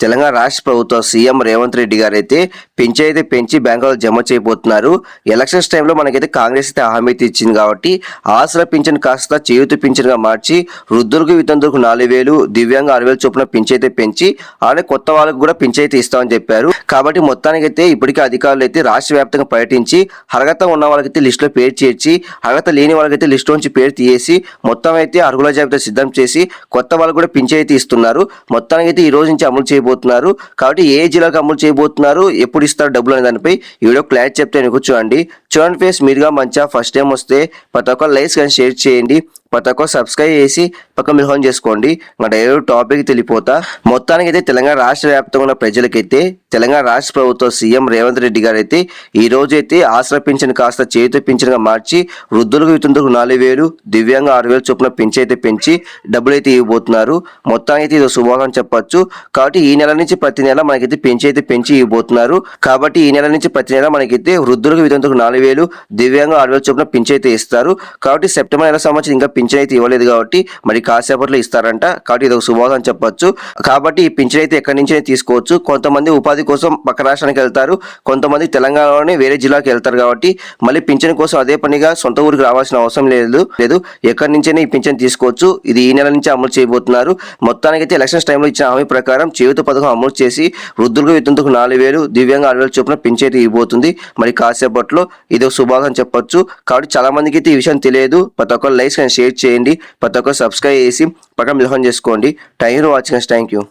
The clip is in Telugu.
తెలంగాణ రాష్ట్ర ప్రభుత్వ సీఎం రేవంత్ రెడ్డి గారు అయితే పెంచి అయితే పెంచి బ్యాంకులో జమ చేయబోతున్నారు. ఎలక్షన్స్ టైంలో మనకైతే కాంగ్రెస్ అయితే హామీ ఇచ్చింది కాబట్టి ఆసరా పింఛన్ కాస్త చేయూత పింఛన్గా మార్చి వృద్ధులకు వితంతులకు నాలుగు వేలు దివ్యాంగ ఆరు వేలు చొప్పున పెంచైతే పెంచి అలానే కొత్త వాళ్ళకు కూడా పెంచైతే ఇస్తామని చెప్పారు. కాబట్టి మొత్తానికైతే ఇప్పటికే అధికారులు అయితే రాష్ట్ర వ్యాప్తంగా పర్యటించి అర్హత ఉన్న వాళ్ళకైతే లిస్టులో పేరు చేర్చి అర్హత లేని వాళ్ళకైతే లిస్టు నుంచి పేరు తీసేసి మొత్తం అయితే అర్హుల జాబితా సిద్ధం చేసి కొత్త వాళ్ళకు కూడా పింఛ ఇస్తున్నారు. మొత్తానికైతే ఈ రోజు నుంచి అమలు చేయబోతున్నారు. కాబట్టి ఏ జిల్లాకు అమలు చేయబోతున్నారు ఎప్పుడు ఇస్తారు డబ్బులు అనే దానిపై ఈ వీడియో క్లారిటీ చెప్తే నేను కూర్చోండి. చూడండి ఫేస్ మీరుగా మంచిగా ఫస్ట్ టైం వస్తే ప్రతి ఒక్క లైక్స్ కానీ షేర్ చేయండి. ప్రతి ఒక్క సబ్స్క్రైబ్ చేసి పక్క మీరు హోన్ చేసుకోండి. ఇంకా డైరెక్ట్ టాపిక్ తెలిపోతా మొత్తానికి అయితే తెలంగాణ రాష్ట్ర వ్యాప్తంగా ఉన్న ప్రజలకైతే తెలంగాణ రాష్ట్ర ప్రభుత్వ సీఎం రేవంత్ రెడ్డి గారు అయితే ఈ రోజు అయితే ఆసరా పింఛన్ కాస్త చేతి పింఛన్గా మార్చి వృద్ధులకు వితంతులకు నాలుగు వేలు దివ్యాంగ ఆరు వేలు చొప్పున పెంచి అయితే పెంచి డబ్బులు అయితే ఇవ్వబోతున్నారు. మొత్తానికి అయితే ఇది శుభాగం చెప్పొచ్చు. కాబట్టి ఈ నెల నుంచి ప్రతి నెల మనకైతే పెంచి అయితే పెంచి ఇవ్వబోతున్నారు. కాబట్టి ఈ నెల నుంచి ప్రతి నెల మనకైతే వృద్ధులకు వితంతులకు నాలుగు వేలు దివ్యాంగ ఆరు వేల చొప్పున పింఛ అయితే ఇస్తారు. కాబట్టి సెప్టెంబర్ నెల సంవత్సరం ఇంకా పింఛన్ అయితే ఇవ్వలేదు కాబట్టి మరి కాసేపట్లో ఇస్తారంట. కాబట్టి ఇది ఒక శుభోదం చెప్పొచ్చు. కాబట్టి ఈ పింఛన్ అయితే ఎక్కడి నుంచి తీసుకోవచ్చు. కొంతమంది ఉపాధి కోసం పక్క రాష్ట్రానికి వెళ్తారు. కొంతమంది తెలంగాణలోనే వేరే జిల్లాకి వెళ్తారు కాబట్టి మళ్ళీ పింఛన్ కోసం అదే పనిగా సొంత ఊరికి రావాల్సిన అవసరం లేదు. లేదు. ఎక్కడి నుంచైనా ఈ పింఛన్ తీసుకోవచ్చు. ఇది ఈ నెల నుంచి అమలు చేయబోతున్నారు. మొత్తానికైతే ఎలక్షన్స్ టైంలో ఇచ్చిన హామీ ప్రకారం చేయుత పథకం అమలు చేసి వృద్ధులకు వితంతుకు నాలుగు వేలు దివ్యాంగ ఆరు వేలు చొప్పున పింఛన్ అయితే ఇవ్వబోతుంది. మరి కాసేపట్లో ఇది ఒక శుభాగం చెప్పొచ్చు. కాబట్టి చాలా మందికి అయితే ఈ విషయం తెలియదు. ప్రతి ఒక్కరు లైక్స్ కానీ షేర్ చేయండి. ప్రతి ఒక్కరు సబ్స్క్రైబ్ చేసి పక్కన మిలహం చేసుకోండి. Thank you watching thank you.